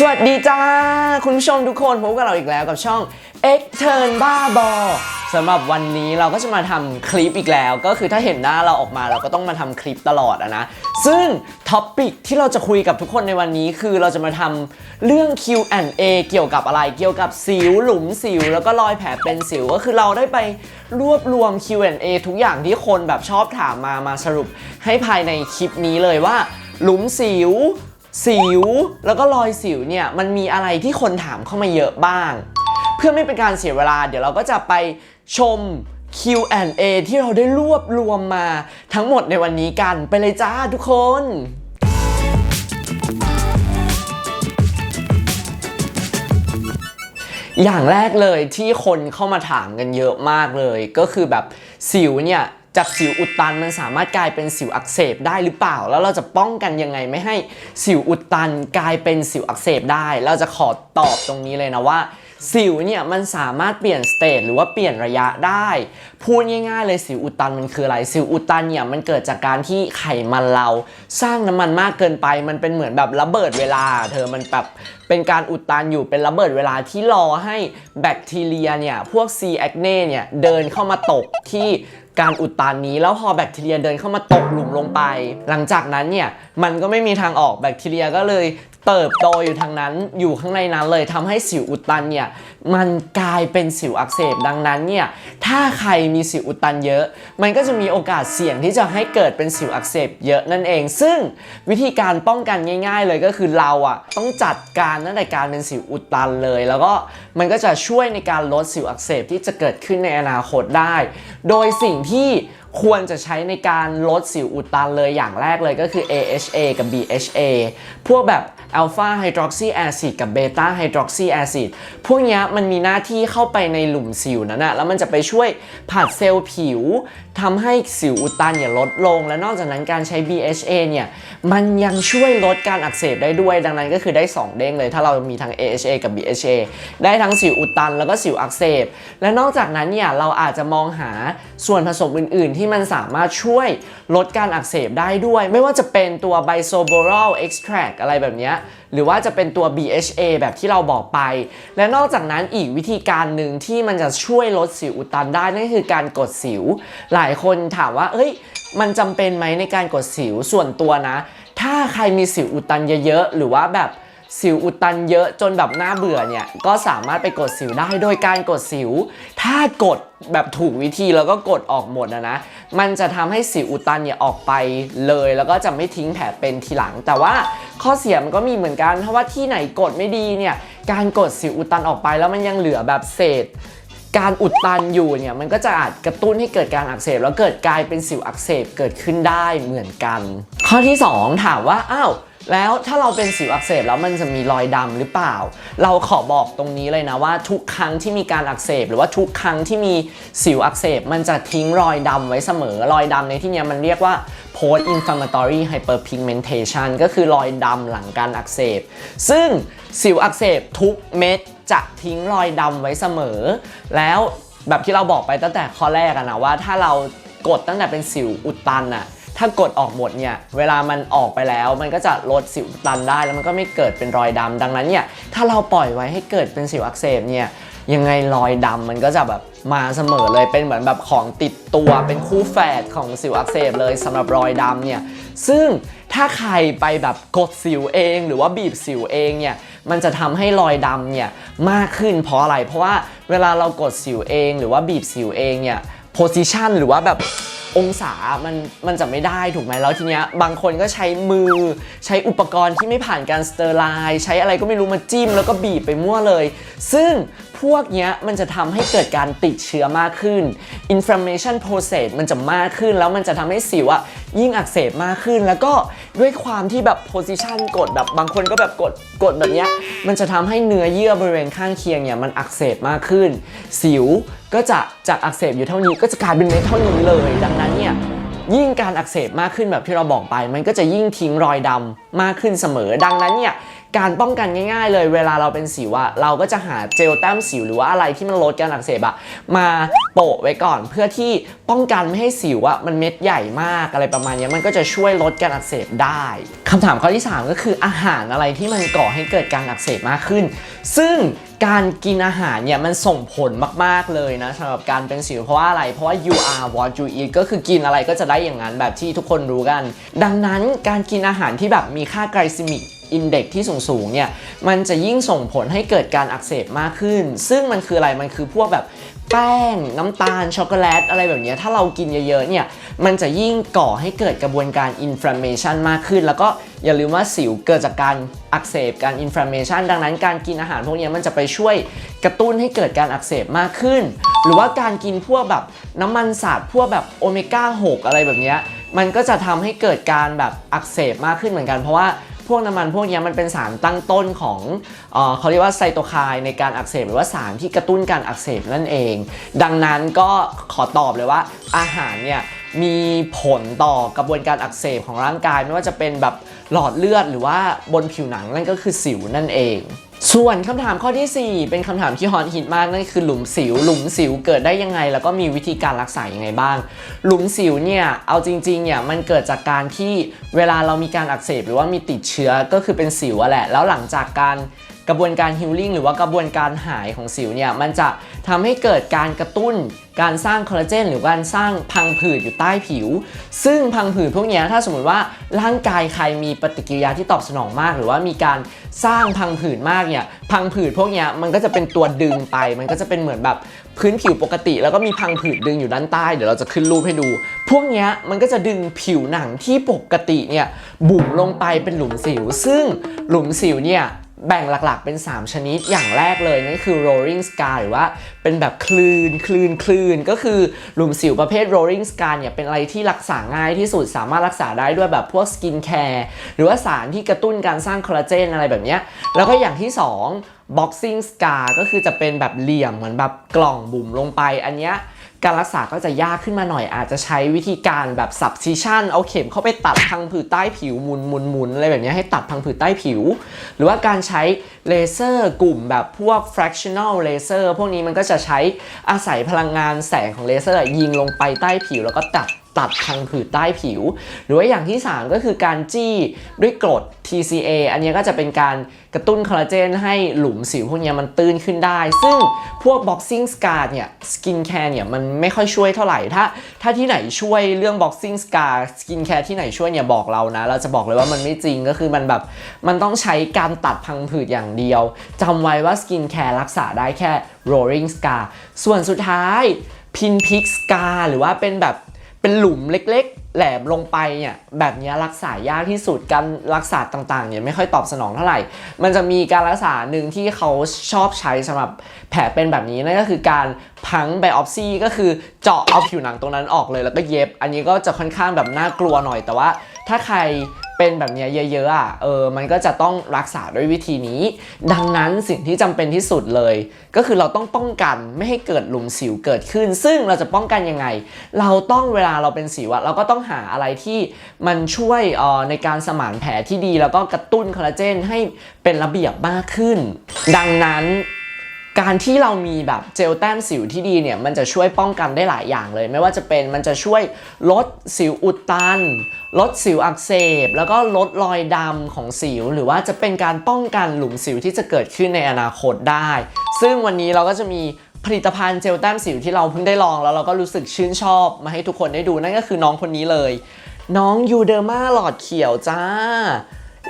สวัสดีจ้า คุณผู้ชมทุกคนพบกับเราอีกแล้วกับช่อง X Turn บ้าบอสำหรับวันนี้เราก็จะมาทำคลิปอีกแล้ว ก็คือถ้าเห็นหน้าเราออกมาเราก็ต้องมาทำคลิปตลอดอะนะ ซึ่งท็อปิกที่เราจะคุยกับทุกคนในวันนี้คือเราจะมาทำเรื่อง Q&A เกี่ยวกับอะไรเกี่ยวกับสิวหลุมสิว แล้วก็รอยแผลเป็นสิว ก็คือเราได้ไปรวบรวม Q&A ทุกอย่างที่คนแบบชอบถามมามาสรุปให้ภายในคลิปนี้เลยว่าหลุมสิว สิว แล้วก็รอยสิวเนี่ยมันมีอะไรที่คนถามเข้ามาเยอะบ้าง เพื่อไม่เป็นการเสียเวลา เดี๋ยวเราก็จะไปชม Q&A ที่เราได้รวบรวมมาทั้งหมดในวันนี้กันไปเลยจ้าทุกคนอย่างแรกเลยที่คนเข้ามาถามกันเยอะมากเลย ก็คือแบบสิวเนี่ย จากสิวอุดตันมันสามารถกลายเป็นสิวอักเสบได้หรือเปล่า แล้วเราจะป้องกันยังไงไม่ให้สิวอุดตันกลายเป็นสิวอักเสบได้ เราจะขอตอบตรงนี้เลยนะว่าสิวเนี่ยมันสามารถเปลี่ยนสเตจหรือว่าเปลี่ยนระยะได้ พูดง่ายๆเลยสิวอุดตันมันคืออะไร สิวอุดตันเนี่ยมันเกิดจากการที่ไขมันเรา สร้างน้ำมันมากเกินไปมันเป็นเหมือนแบบระเบิดเวลา เธอมันแบบเป็นการอุดตันอยู่เป็นระเบิดเวลาที่รอให้แบคทีเรียเนี่ยพวก C. acne เนี่ยเดินเข้ามาตกที่ การอุดตันนี้แล้วพอแบคทีเรียเดินเข้ามาตกหลุมลงไป หลังจากนั้นเนี่ยมันก็ไม่มีทางออกแบคทีเรียก็เลย เติบโตอยู่ทางนั้นอยู่ข้างในนั้นเลยทำให้สิวอุดตันเนี่ยมันกลายเป็นสิวอักเสบดังนั้นเนี่ยถ้าใครมีสิวอุดตันเยอะ มันก็จะมีโอกาสเสี่ยงที่จะให้เกิดเป็นสิวอักเสบเยอะนั่นเอง ซึ่งวิธีการป้องกันง่าย ๆ เลยก็คือเราอะต้องจัดการตั้งแต่การเป็นสิวอุดตันเลย แล้วก็มันก็จะช่วยในการลดสิวอักเสบที่จะเกิดขึ้นในอนาคตได้ โดยสิ่งที่ควรจะใช้ในการลดสิวอุดตันเลยอย่างแรกเลยก็คือ AHA กับ BHA พวกแบบอัลฟาไฮดรอกซีแอซิดกับเบต้าไฮดรอกซีแอซิดพวกนี้มันมีหน้าที่เข้าไปในหลุมสิวนั่นนะแล้วมันจะไปช่วยผัดเซลล์ผิวทำให้สิวอุดตันเนี่ยลดลง และนอกจากนั้นการใช้ BHA เนี่ยมันยังช่วยลดการอักเสบได้ด้วย ดังนั้นก็คือได้ 2 เด้งเลย ถ้าเรามีทั้ง AHA กับ BHA ได้ทั้งสิวอุดตันแล้วก็สิวอักเสบ และนอกจากนั้นเนี่ยเราอาจจะมองหาส่วนผสมอื่น ๆ ที่มันสามารถช่วยลดการอักเสบได้ด้วย ไม่ว่าจะเป็นตัว bisoboral extract อะไรแบบนี้หรือว่าจะเป็นตัว BHA แบบที่เราบอกไป และนอกจากนั้นอีกวิธีการหนึ่งที่มันจะช่วยลดสิวอุดตันได้นั่นคือการกดสิว หลายคนถามว่าเอ้ยมันจำเป็นไหมในการกดสิวส่วนตัวนะ ถ้าใครมีสิวอุดตันเยอะๆ หรือว่าแบบ สิวอุดตันเยอะจนแบบหน่าเบื่อเนี่ย ก็สามารถไปกดสิวได้โดยการกดสิว ถ้ากดแบบถูกวิธีแล้วก็กดออกหมดนะนะ มันจะทำให้สิวอุดตันเนี่ยออกไปเลย แล้วก็จะไม่ทิ้งแผลเป็นทีหลัง แต่ว่าข้อเสียมันก็มีเหมือนกัน เพราะว่าที่ไหนกดไม่ดีเนี่ย การกดสิวอุดตันออกไปแล้วมันยังเหลือแบบเศษการอุดตันอยู่เนี่ยมันก็จะอาจกระตุ้นให้เกิดการอักเสบ แล้วเกิดกลายเป็นสิวอักเสบเกิดขึ้นได้เหมือนกัน ข้อที่ 2 ถามว่าอ้าว แล้วถ้าเราเป็นสิวอักเสบแล้วมันจะมีรอยดำหรือเปล่า เราขอบอกตรงนี้เลยนะว่าทุกครั้งที่มีการอักเสบ หรือว่าทุกครั้งที่มีสิวอักเสบ มันจะทิ้งรอยดำไว้เสมอ รอยดำในที่นี้มันเรียกว่า post inflammatory hyperpigmentation ก็คือรอยดำหลังการอักเสบ ซึ่งสิวอักเสบทุกเม็ดจะทิ้งรอยดำไว้เสมอ แล้วแบบที่เราบอกไปตั้งแต่ข้อแรกนะว่าถ้าเรากดตั้งแต่เป็นสิวอุดตันอะ ถ้ากดออกหมดเนี่ย เวลามันออกไปแล้วมันก็จะลดสิวตันได้ แล้วมันก็ไม่เกิดเป็นรอยดำดังนั้นเนี่ย ถ้าเราปล่อยไว้ให้เกิดเป็นสิวอักเสบเนี่ยยังไงรอยดำมันก็จะแบบมาเสมอเลยเป็นเหมือนแบบของติดตัวเป็นคู่แฝดของสิวอักเสบเลยสำหรับรอยดำเนี่ยซึ่งถ้าใครไปแบบกดสิวเองหรือว่าบีบสิวเองเนี่ยมันจะทำให้รอยดำเนี่ยมากขึ้นเพราะอะไร เพราะว่าเวลาเรากดสิวเองหรือว่าบีบสิวเองเนี่ยโพซิชันหรือว่าแบบ องศามันมันจะไม่ได้ถูกไหมแล้วทีเนี้ยบางคนก็ใช้มือใช้อุปกรณ์ที่ไม่ผ่านการสเตอร์ไลน์ใช้อะไรก็ไม่รู้มาจิ้มแล้วก็บีบไปมั่วเลย ซึ่ง พวกเนี้ยมันจะทำให้เกิดการติดเชื้อมากขึ้น inflammation process มันจะมากขึ้น แล้วมันจะทำให้สิวอะยิ่งอักเสบมากขึ้น แล้วก็ด้วยความที่แบบ position กดแบบบางคนก็แบบกดกดแบบเนี้ยมันจะทำให้เนื้อเยื่อบริเวณข้างเคียงเนี่ยมันอักเสบมากขึ้น สิวก็จะจากอักเสบอยู่เท่านี้ก็จะกลายเป็นเม็ดเท่านี้เลย ดังนั้นเนี่ยยิ่งการอักเสบมากขึ้นแบบที่เราบอกไป มันก็จะยิ่งทิ้งรอยดำมากขึ้นเสมอ ดังนั้นเนี่ย การป้องกันง่ายๆ เลยเวลาเราเป็นสิวอะเราก็จะหาเจลแต้มสิวหรือว่าอะไรที่มันลดการอักเสบอะมาโปะไว้ก่อนเพื่อที่ป้องกันไม่ให้สิวอะมันเม็ดใหญ่มากอะไรประมาณนี้มันก็จะช่วยลดการอักเสบได้คำถามข้อที่ 3 ก็คืออาหารอะไรที่มันก่อให้เกิดการอักเสบมากขึ้น ซึ่งการกินอาหารเนี่ยมันส่งผลมาก ๆ เลยนะสำหรับการเป็นสิวเพราะว่าอะไร เพราะว่า you are what you eat ก็คือกินอะไรก็จะได้อย่างนั้นแบบที่ทุกคนรู้กัน ดังนั้นการกินอาหารที่แบบมีค่าไกลซิมิก อินเด็กที่สูงๆเนี่ยมันจะยิ่งส่งผลให้เกิดการอักเสบมากขึ้น ซึ่งมันคืออะไรมันคือพวกแบบแป้งน้ำตาล ช็อกโกแลต อะไรแบบนี้ถ้าเรากินเยอะๆเนี่ยมันจะยิ่งก่อให้เกิดกระบวนการอินฟลามเมชันมากขึ้น แล้วก็อย่าลืมว่าสิวเกิดจากการอักเสบการอินฟลามเมชันดังนั้นการกินอาหารพวกนี้มันจะไปช่วยกระตุ้นให้เกิดการอักเสบมากขึ้น หรือว่าการกินพวกแบบน้ำมันสาดพวกแบบโอเมก้า 6 อะไรแบบนี้มันก็จะทำให้เกิดการแบบอักเสบมากขึ้นเหมือนกันเพราะว่า พวกน้ำมันพวกนี้มันเป็นสารตั้งต้นของเออเขาเรียกว่าไซโตไคน์ในการอักเสบหรือว่าสารที่กระตุ้นการอักเสบนั่นเอง ดังนั้นก็ขอตอบเลยว่าอาหารเนี่ยมีผลต่อกระบวนการอักเสบของร่างกาย ไม่ว่าจะเป็นแบบหลอดเลือดหรือว่าบนผิวหนังนั่นก็คือสิวนั่นเอง ส่วนคำถามข้อทีสี่ 4 เป็นคำถามที่ฮอตฮิตมากนั่นคือหลุมสิว หลุมสิวเกิดได้ยังไง แล้วก็มีวิธีการรักษายังไงบ้าง หลุมสิวเนี่ยเอาจริงๆเนี่ยมันเกิดจากการที่เวลาเรามีการอักเสบหรือว่ามีติดเชื้อก็คือเป็นสิวแหละ แล้วหลังจากการ กระบวนการฮิลลิ่งหรือว่ากระบวนการหายของสิวเนี่ยมันจะทำให้เกิดการกระตุ้นการสร้างคอลลาเจนหรือการสร้างพังผืดอยู่ใต้ผิว ซึ่งพังผืดพวกนี้ถ้าสมมติว่าร่างกายใครมีปฏิกิริยาที่ตอบสนองมาก หรือว่ามีการสร้างพังผืดมากเนี่ยพังผืดพวกนี้มันก็จะเป็นตัวดึงไป มันก็จะเป็นเหมือนแบบพื้นผิวปกติ แล้วก็มีพังผืดดึงอยู่ด้านใต้เดี๋ยวเราจะขึ้นรูปให้ดู พวกนี้มันก็จะดึงผิวหนังที่ปกติเนี่ยบุ๋มลงไปเป็นหลุมสิว ซึ่งหลุมสิวเนี่ย แบ่งหลักๆเป็น 3 ชนิดอย่างแรกเลยนั่นคือ rolling scar หรือว่าเป็นแบบคลื่นคลื่นคลื่นก็คือหลุมสิวประเภท rolling scar เนี่ยเป็นอะไรที่รักษาง่ายที่สุดสามารถรักษาได้ด้วยแบบพวก skin care หรือว่าสารที่กระตุ้นการสร้างคอลลาเจนอะไรแบบเนี้ยแล้วก็อย่างที่ 2 boxing scar ก็คือจะเป็นแบบเหลี่ยมเหมือนแบบกล่องบุ๋มลงไปอันเนี้ย การรักษาก็จะยากขึ้นมาหน่อย อาจจะใช้วิธีการแบบสับซิชันเอาเข็มเข้าไปตัดพังผืดใต้ผิวหมุนหมุนหมุนอะไรแบบนี้ให้ตัดพังผืดใต้ผิว หรือว่าการใช้เลเซอร์กลุ่มแบบพวก fractional laser พวกนี้มันก็จะใช้อาศัยพลังงานแสงของเลเซอร์ยิงลงไปใต้ผิวแล้วก็ตัด ตัดพังผืดใต้ผิว หรือว่าอย่างที่ 3 ก็คือการจี้ด้วยกรด TCA อันนี้ก็จะเป็นการกระตุ้นคอลลาเจนให้หลุมสิวพวกนี้มันตื้นขึ้นได้ ซึ่งพวก boxing scar เนี่ย skin care เนี่ยมันไม่ค่อยช่วยเท่าไหร่ถ้าถ้าที่ไหนช่วยเรื่อง boxing scar skin care ที่ไหนช่วยเนี่ยบอกเรานะ เราจะบอกเลยว่ามันไม่จริงก็คือมันแบบ มันต้องใช้การตัดพังผืดอย่างเดียวจำไว้ว่า skin care รักษาได้แค่ rolling scar ส่วนสุดท้าย pin pick scar หรือว่าเป็นแบบ เป็นหลุมเล็ก ๆ แหลมลงไปเนี่ยแบบนี้รักษายากที่สุดการรักษาต่างๆเนี่ยไม่ค่อยตอบสนองเท่าไหร่ มันจะมีการรักษาหนึ่งที่เขาชอบใช้สำหรับแผลเป็นแบบนี้นั่นก็คือการพังไบออปซีก็คือเจาะเอาผิวหนังตรงนั้นออกเลยแล้วก็เย็บ อันนี้ก็จะค่อนข้างแบบน่ากลัวหน่อยแต่ว่า ถ้าใคร เป็นแบบนี้เยอะๆอะเออมันก็จะต้องรักษาด้วยวิธีนี้ ดังนั้นสิ่งที่จำเป็นที่สุดเลย ก็คือเราต้องป้องกันไม่ให้เกิดหลุมสิวเกิดขึ้น ซึ่งเราจะป้องกันยังไง เราต้องเวลาเราเป็นสิวอะเราก็ต้องหาอะไรที่มันช่วยออในการสมานแผลที่ดี แล้วก็กระตุ้นคอลลาเจนให้เป็นระเบียบมากขึ้น ดังนั้น การที่เรามีแบบเจลแต้มสิวที่ดีเนี่ยมันจะช่วยป้องกันได้หลายอย่างเลย ไม่ว่าจะเป็นมันจะช่วยลดสิวอุดตัน ลดสิวอักเสบ แล้วก็ลดรอยดำของสิว หรือว่าจะเป็นการป้องกันหลุมสิวที่จะเกิดขึ้นในอนาคตได้ ซึ่งวันนี้เราก็จะมีผลิตภัณฑ์เจลแต้มสิวที่เราเพิ่งได้ลองแล้วเราก็รู้สึกชื่นชอบมาให้ทุกคนได้ดูนั่นก็คือน้องคนนี้เลย น้องยูเดอร์มาหลอดเขียวจ้า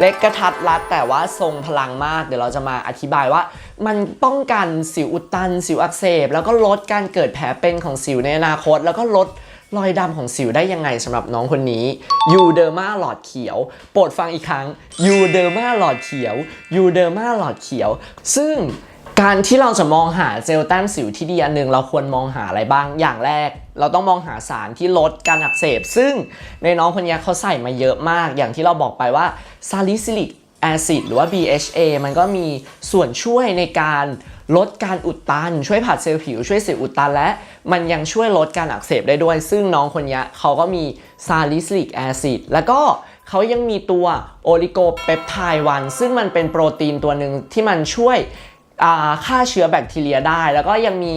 เล็กกระทัดรัดแต่ว่าทรงพลังมาก เดี๋ยวเราจะมาอธิบายว่า มันป้องกันสิวอุดตัน สิวอักเสบ แล้วก็ลดการเกิดแผลเป็นของสิวในอนาคต แล้วก็ลดรอยดำของสิวได้ยังไงสำหรับน้องคนนี้ยูเดอร์มาหลอดเขียว โปรดฟังอีกครั้งยูเดอร์มาหลอดเขียวยูเดอร์มาหลอดเขียว ซึ่ง การที่เราจะมองหาเจลแต้มสิวที่ดีอันหนึ่งเราควรมองหาอะไรบ้าง อย่างแรก เราต้องมองหาสารที่ลดการอักเสบ ซึ่งในน้องคนนี้เขาใส่มาเยอะมาก อย่างที่เราบอกไปว่าซาลิซิลิกแอซิดหรือว่า BHA มันก็มีส่วนช่วยในการลดการอุดตัน ช่วยผัดเซลล์ผิว ช่วยสิวอุดตัน และมันยังช่วยลดการอักเสบได้ด้วย ซึ่งน้องคนนี้เขาก็มีซาลิซิลิกแอซิดแล้วก็เขายังมีตัวโอลิโกเปปไทด์วันซึ่งมันเป็นโปรตีนตัวหนึ่งที่มันช่วย ฆ่าเชื้อแบคทีเรียได้ แล้วก็ยังมี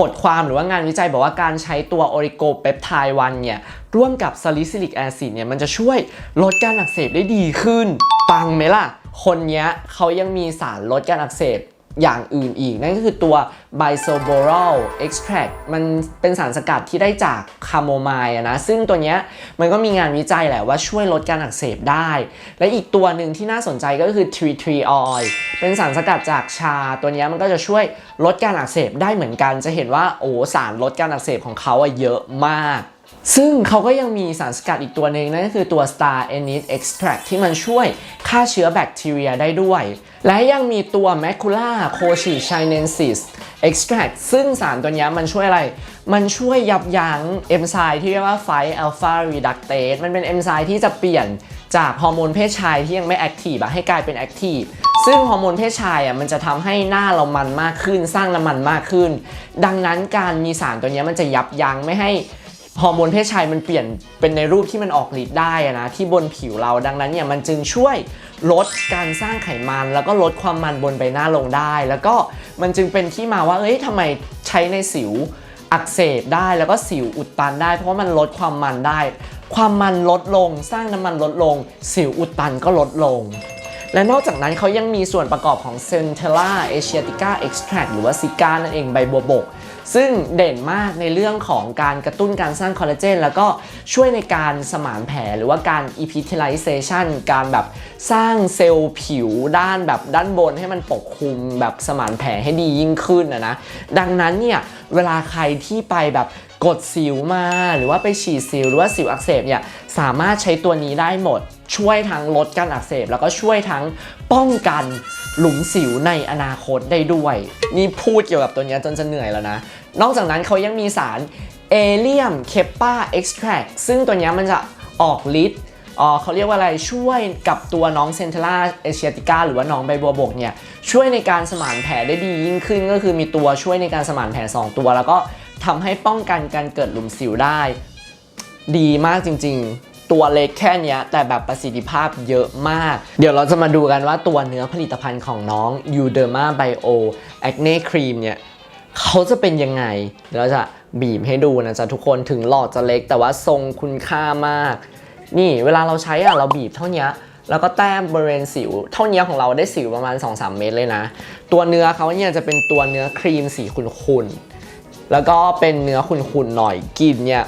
บทความหรือว่างานวิจัยบอกว่าการใช้ตัวโอริโกเปปไทด์วันเนี่ยร่วมกับซาลิซิลิกแอซิดเนี่ยมันจะช่วยลดการอักเสบได้ดีขึ้น ปังไหมล่ะ คนเนี้ยเขายังมีสารลดการอักเสบ อย่างอื่นอีก นั่นก็คือตัว bisoboral extract มันเป็นสารสกัดที่ได้จากคาโมไมล์นะ ซึ่งตัวเนี้ยมันก็มีงานวิจัยแหละว่าช่วยลดการอักเสบได้ และอีกตัวหนึ่งที่น่าสนใจก็คือ tree tree oil เป็นสารสกัดจากชา ตัวเนี้ยมันก็จะช่วยลดการอักเสบได้เหมือนกัน จะเห็นว่าโอ้สารลดการอักเสบของเขาอะเยอะมาก ซึ่งเขาก็ยังมีสารสกัดอีกตัวหนึ่งนั่นก็คือตัว Star Anise Extract ที่มันช่วยฆ่าเชื้อแบคทีเรียได้ด้วย และยังมีตัว Macula Cochichiensis Extract ซึ่งสารตัวนี้มันช่วยอะไร มันช่วยยับยั้งเอนไซม์ที่เรียกว่า 5 alpha reductase มันเป็นเอนไซม์ที่จะเปลี่ยนจากฮอร์โมนเพศชายที่ยังไม่แอคทีฟอะให้กลายเป็นแอคทีฟซึ่งฮอร์โมนเพศชายอะมันจะทำให้หน้าเรามันมากขึ้น สร้างน้ำมันมากขึ้น ดังนั้นการมีสารตัวนี้มันจะยับยั้งไม่ให้ ฮอร์โมนเพศชายมันเปลี่ยนเป็นในรูปที่มันออกฤทธิ์ได้นะที่บนผิวเราดังนั้นเนี่ยมันจึงช่วยลดการสร้างไขมัน แล้วก็ลดความมันบนใบหน้าลงได้ แล้วก็มันจึงเป็นที่มาว่าเอ้ยทำไมใช้ในสิวอักเสบได้แล้วก็สิวอุดตันได้ เพราะว่ามันลดความมันได้ ความมันลดลง สร้างน้ำมันลดลง สิวอุดตันก็ลดลง และนอกจากนั้นเขายังมีส่วนประกอบของ Centella Asiatica Extract หรือว่าซิก้านั่นเองใบบัวบก ซึ่งเด่นมากในเรื่องของการกระตุ้นการสร้างคอลลาเจนแล้วก็ช่วยในการสมานแผลหรือว่าการ epithelialization การแบบสร้างเซลล์ผิวด้านแบบด้านบนให้มันปกคลุมแบบสมานแผลให้ดียิ่งขึ้นนะนะ ดังนั้นเนี่ยเวลาใครที่ไปแบบกดสิวมา หรือว่าไปฉีดสิวหรือว่าสิวอักเสบเนี่ยสามารถใช้ตัวนี้ได้หมด ช่วยทั้งลดการอักเสบ แล้วก็ช่วยทั้งป้องกันหลุมสิวในอนาคตได้ด้วย นี่พูดเกี่ยวกับตัวนี้จนจะเหนื่อยแล้วนะ นอกจากนั้นเขายังมีสารเอเลียมเคปปาเอ็กซ์แทรซึ่งตัวนี้มันจะออกฤทธิ์อ๋อเขาเรียกว่าอะไรช่วยกับตัวน้องเซนเทล่าเอเชียติก้าหรือว่าน้องใบบัวบกเนี่ยช่วยในการสมานแผลได้ดียิ่งขึ้น ก็คือมีตัวช่วยในการสมานแผล 2 ตัว แล้วก็ทำให้ป้องกันการเกิดหลุมสิวได้ ดีมากจริง ๆ ตัวเล็กแค่เนี้ยแต่แบบประสิทธิภาพเยอะมาก เดี๋ยวเราจะมาดูกันว่าตัวเนื้อผลิตภัณฑ์ของน้อง u d e r m a Bio Acne Cream เนี่ยเขาจะเป็นยังไงเดี๋ยวเราจะบีบให้ดูนะจ๊ะทุกคนถึงหลอดจะเล็ก แต่ว่าทรงคุณค่ามาก นี่เวลาเราใช้อะเราบีบเท่านี้แล้วก็แต้มบริเวณสิว เท่านี้ของเราได้สิวประมาณ 2-3 เม็ดเลยนะ ตัวเนื้อเขาเนี่ยจะเป็นตัวเนื้อครีมสีขุ่นๆแล้วก็เป็นเนื้อขุ่นๆหน่อยกลิ่นเนี่ย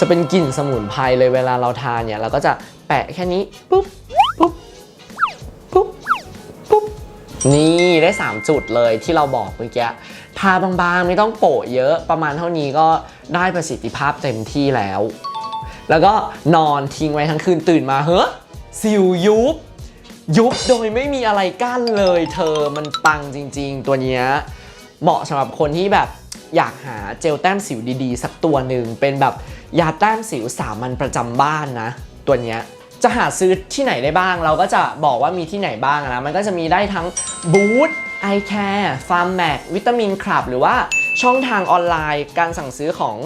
จะเป็นกลิ่นสมุนไพรเลยเวลาเราทานเนี่ยเราก็จะแปะแค่นี้ปุ๊บปุ๊บปุ๊บปุ๊บนี่ได้ 3 จุดเลยที่เราบอกเมื่อกี้ทาบางๆไม่ต้องโปะเยอะประมาณเท่านี้ก็ได้ประสิทธิภาพเต็มที่แล้ว แล้วก็นอนทิ้งไว้ทั้งคืนตื่นมาเฮ้อสิวยุบยุบโดยไม่มีอะไรกั้นเลยเธอมันปังจริง ๆ ตัวเนี้ยเหมาะสำหรับคนที่แบบอยากหาเจลแต้มสิวดีๆ สักตัวหนึ่งเป็นแบบ ยาแต้มสิวสามัญประจำบ้านนะ ตัวเนี้ยจะหาซื้อที่ไหนได้บ้าง เราก็จะบอกว่ามีที่ไหนบ้างนะ มันก็จะมีได้ทั้งบูธไอแคร์ฟาร์มแมกวิตามินคลับ หรือว่าช่องทางออนไลน์ การสั่งซื้อของ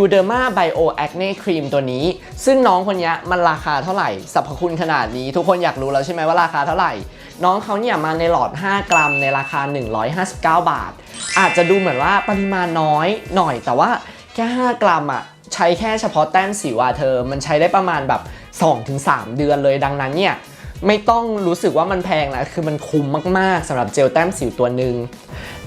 u d e r m a Bio Acne Cream ตัวนี้ ซึ่งน้องคนนี้มันราคาเท่าไหร่สรรพคุณขนาดนี้ ทุกคนอยากรู้แล้วใช่ไหมว่าราคาเท่าไหร่ น้องเขาเนี่ยมาในหลอด 5 กรัมในราคา 159 บาท อาจจะดูเหมือนว่าปริมาณน้อยหน่อยแต่ว่าแค่ 5 กรัมอะ ใช้แค่เฉพาะแต้มสิวอะเธอ มันใช้ได้ประมาณแบบ 2-3 เดือนเลยดังนั้นเนี่ยไม่ต้องรู้สึกว่ามันแพงนะคือมันคุ้มมากๆสำหรับเจลแต้มสิวตัวหนึ่ง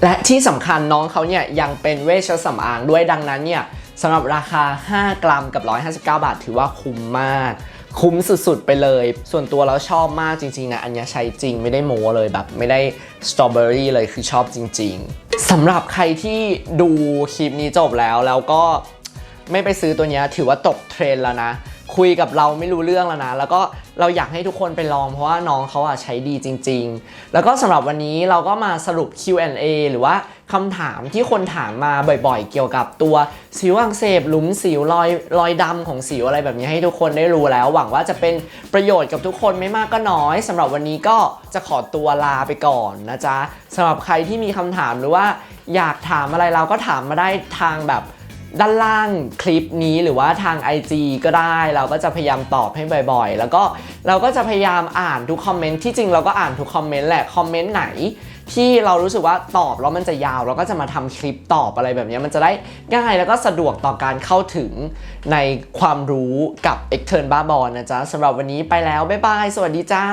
และที่สำคัญน้องเขาเนี่ยยังเป็นเวชสำอางด้วยดังนั้นเนี่ยสำหรับราคา 5 กรัมกับ 159 บาท ถือว่าคุ้มมาก คุ้มสุดๆไปเลย ส่วนตัวเราชอบมากจริงๆนะ อันนี้ใช้จริงไม่ได้โม้เลยแบบ ไม่ได้สตรอเบอรี่เลยคือชอบจริง ๆสำหรับใครที่ดูคลิปนี้จบแล้วแล้วก็ ไม่ไปซื้อตัวนี้ถือว่าตกเทรนแล้วนะ คุยกับเราไม่รู้เรื่องแล้วนะ แล้วก็เราอยากให้ทุกคนไปลองเพราะว่าน้องเขาอะใช้ดีจริง ๆ แล้วก็สำหรับวันนี้เราก็มาสรุป Q&A หรือว่าคำถามที่คนถามมาบ่อยๆ เกี่ยวกับตัวสิวอักเสบหลุมสิวรอยรอยดำของสิวอะไรแบบนี้ให้ทุกคนได้รู้แล้ว หวังว่าจะเป็นประโยชน์กับทุกคนไม่มากก็น้อยสำหรับวันนี้ก็จะขอตัวลาไปก่อนนะจ๊ะสำหรับใครที่มีคำถามหรือว่าอยากถามอะไรเราก็ถามมาได้ทางแบบ ด้านล่างคลิปนี้หรือว่าทาง IG ก็ได้ เราก็จะพยายามตอบให้บ่อยๆ แล้วก็เราก็จะพยายามอ่านทุกคอมเมนต์ที่จริงเราก็อ่านทุกคอมเมนต์แหละคอมเมนต์ไหนที่เรารู้สึกว่าตอบแล้วมันจะยาว เราก็จะมาทำคลิปตอบอะไรแบบนี้มันจะได้ง่ายแล้วก็สะดวกต่อการเข้าถึงในความรู้กับ e x t e r n บ้าบอลนะจ๊ะสำหรับวันนี้ไปแล้ว บ๊ายบาย สวัสดีจ้า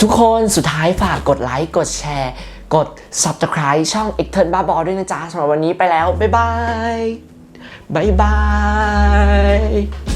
ทุกคนสุดท้ายฝากกดไลค์กดแชร์ กด subscribe ช่อง e x t e r n บ้าบอด้วยนะจ๊ะสำหรับวันนี้ไปแล้ว บ๊ายบาย บ๊ายบาย